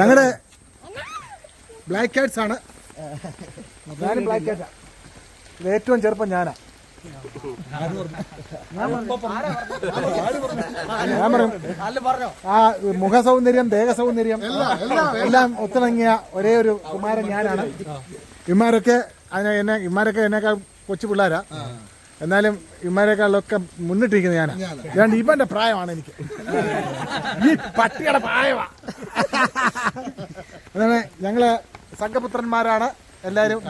ഞങ്ങളുടെ black Katz ആണ്. ഞാനും ബ്ലാക്ക് കാറ്റാ ഇത് ഏറ്റവും ചെറുപ്പം ഞാനാ. ഞാൻ പറയും ആ മുഖ സൗന്ദര്യം ദേഹ സൗന്ദര്യം എല്ലാം ഒത്തിണങ്ങിയ ഒരേ ഒരു കുമാരൻ ഞാനാണ്. ഇമാരൊക്കെ അതിനെ എന്നെ ഇമാരൊക്കെ എന്നെക്കാൾ കൊച്ചു പിള്ളേരാ. എന്നാലും ഇമാരെക്കാളൊക്കെ മുന്നിട്ടിരിക്കുന്നത് ഞാനാ. ഞാൻ ഇവന്റെ പ്രായമാണ് എനിക്ക്. ഈ പട്ടിയുടെ പ്രായമാണ് അതാണ് ഞങ്ങൾ സംഘപുത്രന്മാരാണ്. എല്ലാരും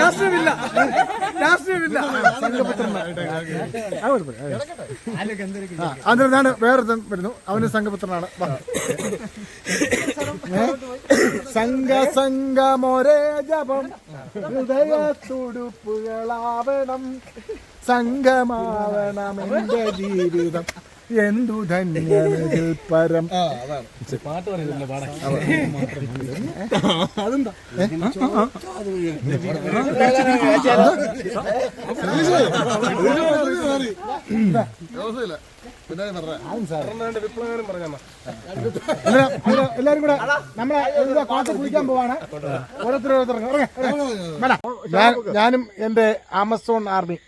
രാഷ്ട്രീയമില്ല. രാഷ്ട്രീയമില്ല. അതിനാണ് വേറൊരുത്തൻ വരുന്നു. അവന് സംഘപുത്രനാണ്. സംഘ സംഘമൊരേ ജപം. ഹൃദയ തുടുപ്പുകളാവണം സംഘമാവണം എന്റെ ജീവിതം. എന്തു ധന്യതിൽ പരം. അതെന്താ? അങ്ങനെ അങ്ങനെ എല്ലാരും കൂടെ നമ്മളെ കോട്ട കുളിക്കാൻ പോവാണ്. ഇറങ്ങ്. ഞാനും എന്റെ ആമസോൺ ആർമി.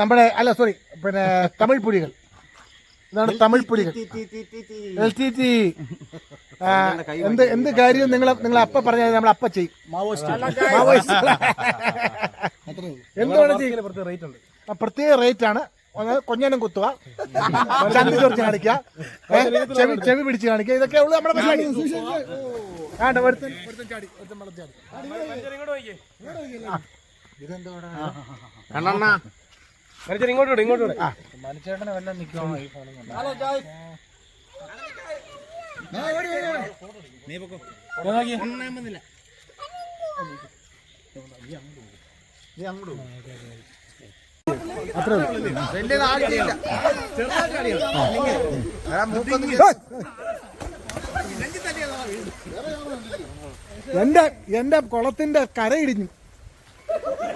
നമ്മുടെ അല്ല സോറി പിന്നെ തമിഴ് പുലികൾ. ഇതാണ് തമിഴ് പുലികൾ എൽ ടി ടി എന്ത് എന്ത് കാര്യവും നിങ്ങൾ നിങ്ങൾ അപ്പ പറഞ്ഞാൽ നമ്മൾ അപ്പ ചെയ്യും. മാവോയിസ്റ്റ്. എന്ത് വേണം പ്രത്യേക റേറ്റ് ആണ്. കൊഞ്ഞനം കുത്തുക. ചന്തി ചൊറിച്ച് കാണിക്കുക. ചെവി ചെവി പിടിച്ച് കാണിക്കുക. ഇതൊക്കെ ഉള്ളു നമ്മുടെ പരിപാടി. വേണ്ട ഒരുത്തൻ ഒരുത്തൻ ചാടി ഒരുത്തൻ വെള്ളം ചാടി. ഇങ്ങോട്ട് വിട്, ഇങ്ങോട്ട് വിട്. അത്രേ ഉള്ളൂ. എന്റെ എന്റെ കുളത്തിന്റെ കര ഇടിഞ്ഞു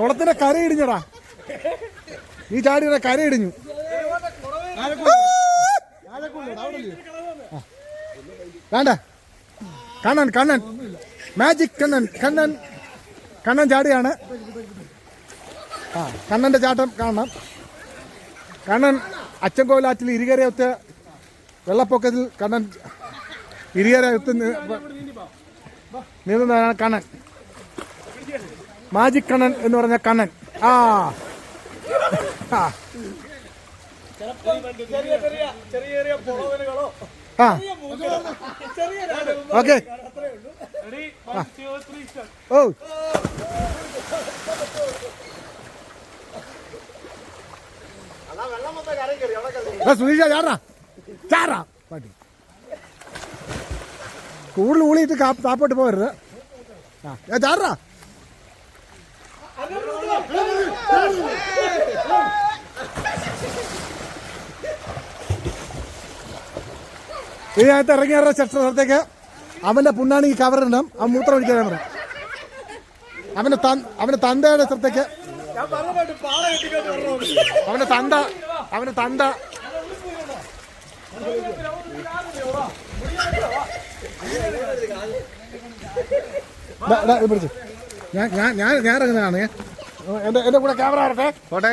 കുളത്തിന്റെ കര ഈ ചാടിയുടെ കര ഇടിഞ്ഞു ആ. വേണ്ട. കണ്ണൻ കണ്ണൻ. മാജിക് കണ്ണൻ കണ്ണൻ. കണ്ണൻ ചാടിയാണ്. ആ കണ്ണന്റെ ചാട്ടം കാണണം. കണ്ണൻ അച്ചൻകോവിലാറ്റിൽ ഇരികരയൊത്ത് വെള്ളപ്പൊക്കത്തിൽ കണ്ണൻ ഇരികരയൊത്ത് നി- നീന്തുന്നതാണ് കണ്ണൻ. മാജിക് കണ്ണൻ എന്ന് പറഞ്ഞ കണ്ണൻ. ആ. ആ. ആ. ഓക്കെ. ഓ. സുനീഷ ചാറാ ചാറാ പാട്ടി. കൂടുതൽ ഊളിയിട്ട് കാ താപ്പോട്ട് പോകരുത്. ആ. ഏ, ചാറാ ഇതിനകത്ത് ചട്ട സ്ഥലത്തേക്ക് അവന്റെ പുണ്ണാണി കവറിടണം അവൻ മൂത്രം ഒഴിക്കാൻ അവന്റെ അവന്റെ തന്തയുടെ സ്ഥലത്തേക്ക്. അവന്റെ തന്ത അവന്റെ തന്ത. പിടിച്ച്. ഞാൻ ഞാൻ ഞാൻ ഇറങ്ങുന്നതാണ്. എന്റെ എന്റെ കൂടെ ക്യാമറ വരട്ടെ. പോട്ടെ.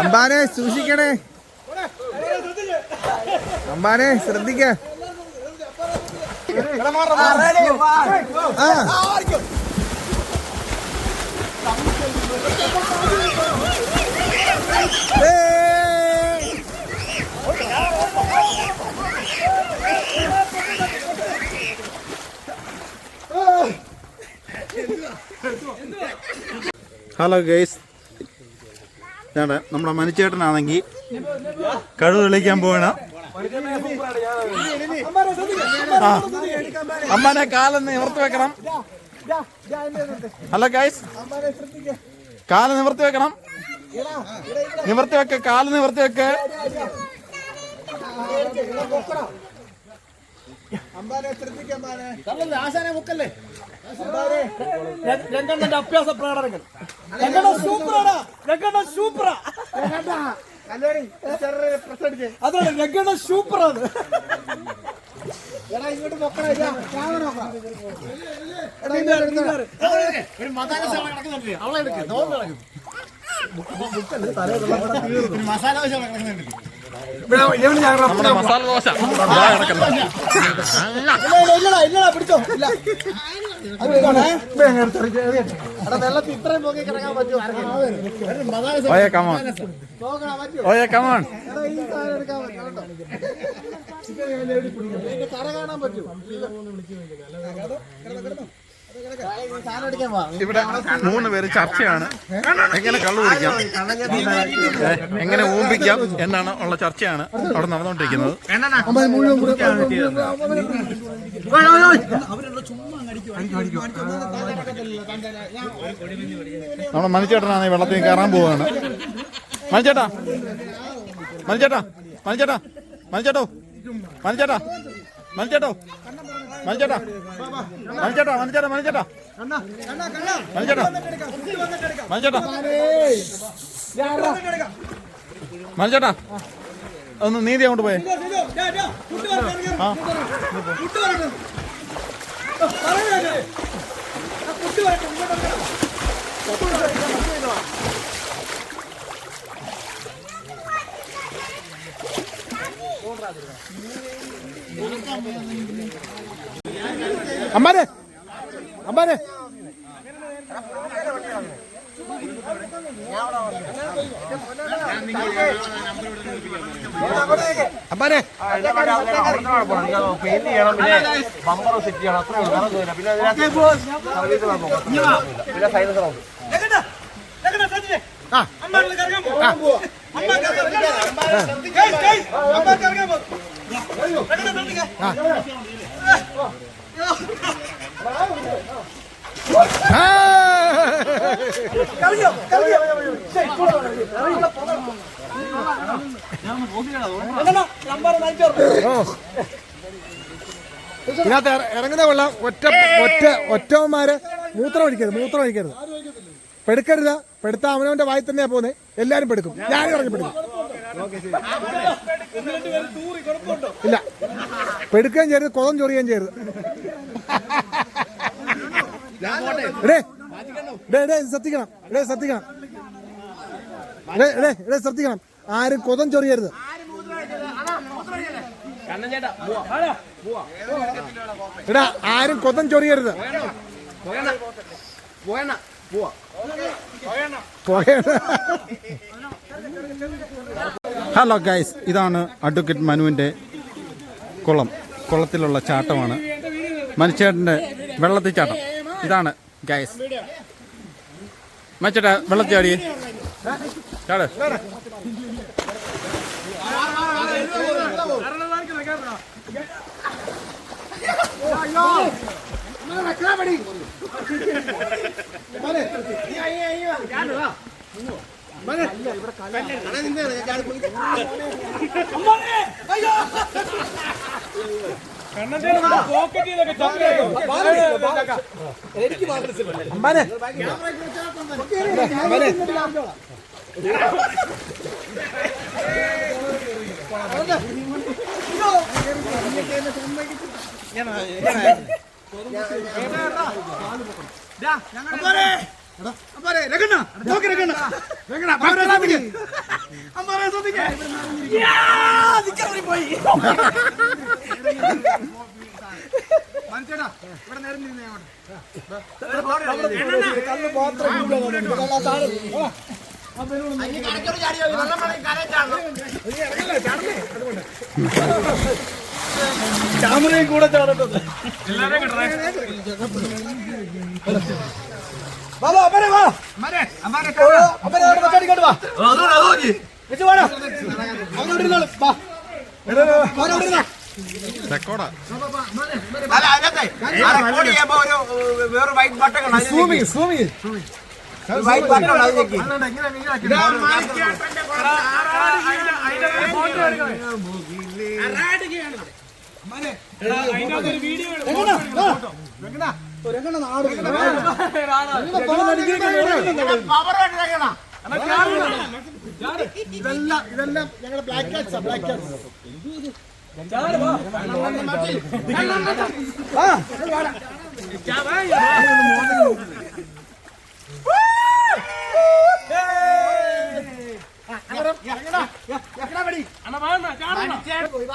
അമ്പാനെ സൂക്ഷിക്കണേ. അമ്പാനെ ശ്രദ്ധിക്ക. ഹലോ ഗൈസ് ഞാൻ നമ്മുടെ മനുച്ചേട്ടനാണെങ്കിൽ കഴിവ് തെളിയിക്കാൻ പോവണം. ആ അമ്മാനെ കാലം നിവർത്തി വെക്കണം. അല്ല ഗൈസ് കാൽ നിവർത്തി വെക്കണം. നിവർത്തി വെക്ക കാൽ നിവർത്തി വെക്ക. അഭ്യാസ പ്രകടനങ്ങൾ. സൂപ്പറാണ് സൂപ്പറാടാ. രംഗണ്ണ സൂപ്പറാ അതാണ് രംഗണ്ണ സൂപ്പറാണ് എടാ ഇങ്ങോട്ട് നോക്കണ ക്യാമറ നോക്കണം ഒരു മസാല ദോശ കിടക്കുന്നുണ്ട്. നമ്മുടെ മസാല ദോശ. പിടിച്ചോ. ഇല്ല. എടാ വെള്ളത്തിൽ ഇത്രയും നോക്കി കിടക്കാൻ പറ്റുമോ? ഓയെ കമോൺ ഓയെ കമോൺ കര കാണാൻ പറ്റുമോ? ഇവിടെ മൂന്ന് പേര് ചർച്ചയാണ്. എങ്ങനെ കള്ളു കുടിക്കാം? എങ്ങനെ ഊമ്പിക്കാം എന്നാണ് ഉള്ള ചർച്ചയാണ് അവിടെ നടന്നുകൊണ്ടിരിക്കുന്നത്. നമ്മുടെ മണിച്ചേട്ടനാണ് ഈ വെള്ളത്തിൽ കയറാൻ പോവാണ് മണിച്ചേട്ടാ മണിച്ചേട്ടാ മണിച്ചേട്ടാ മണിച്ചേട്ടോ മണിച്ചേട്ടാ മണിച്ചേട്ടോ. മണിച്ചേട്ടാ. മണിച്ചേട്ടാ മണിച്ചേട്ടാ മണിച്ചേട്ടാ. മണിച്ചേട്ടാ. മണിച്ചേട്ടാ. മണിച്ചേട്ടാ ഒന്ന് നീതി അങ്ങോട്ട് പോയേ. ആ. അമ്മാനെ അമ്മാരെ അമ്മാനെ പെയിന്റ് ചെയ്യണം പിന്നെ ബമ്പർ സെറ്റ് ചെയ്യണം അത്രേ ഉള്ളൂ. പിന്നെ സർവീസ് പിന്നെ സൈലൻസർ ഉണ്ട് ആ ആ. ഓ. ഇതിനകത്ത് ഇറ- ഇറങ്ങുന്ന വെള്ളം ഒറ്റ ഒറ്റ ഒറ്റവന്മാര് മൂത്രം ഒഴിക്കരുത് മൂത്രം ഒഴിക്കരുത്. പെടുക്കരുത്. പെടുത്ത അവനവന്റെ വായി തന്നെയാ പോകുന്നത് എല്ലാരും പെടുക്കും. ഞാനും ഇറങ്ങി പെടുക്കും. ഇല്ല. പെടുക്കുകയും ചെയ്യരുത് കൊതം ചൊറിയുകയും ചെയ്യരുത്. ശ്രദ്ധിക്കണം. ശ്രദ്ധിക്കണം. ആരും കൊതം ചൊറിയരുത്. എടാ ആരും കൊതം ചൊറിയരുത്. ഹലോ ഗൈസ് ഇതാണ് അഡ്വക്കേറ്റ് മനുവിന്റെ കുളം. കുളത്തിലുള്ള ചാട്ടമാണ്. മനുഷ്യന്റെ വെള്ളത്തിൽ ചാട്ടം ഇതാണ് ഗൈസ് മച്ചേട്ടാ വെള്ളത്തി ചാടിയേ ചാട്. അമ്പാനെ എനിക്ക് ഞാൻ മനുഷ്യടാ ഇവിടെ നേരം നിന്ന് അങ്ങോട്ട്. ചാമരയും കൂടെ ചാടട്ടത് എല്ലാവരെയും വാ അമ്മനെ വാ അമ്മനെ അമ്മനെ അവിടെ വെച്ചാടി വാ. വെച്ച് വാടാ അവനോട് ഇരുന്നോളൂ വാ. അവനോട് വാ. റെക്കോർഡാ അല്ല അതിനകത്തെ ആ റെക്കോർഡ് ചെയ്യുമ്പോ ഒരു ഏഹ്, ബ്ലാക്ക് വൈറ്റ് ബട്ടൺ ഉണ്ട് അതിൽ സൂമി സൂമി വൈറ്റ് ബട്ടൺ ഉണ്ട്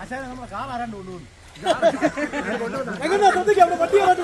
അത് നമ്മളെ ബ്ലാക്ക് കാറ്റ്സാ ബ്ലാക്ക് കാറ്റ്സ് എങ്ങനെ ശ്രദ്ധിക്കാം? അവിടെ വണ്ടി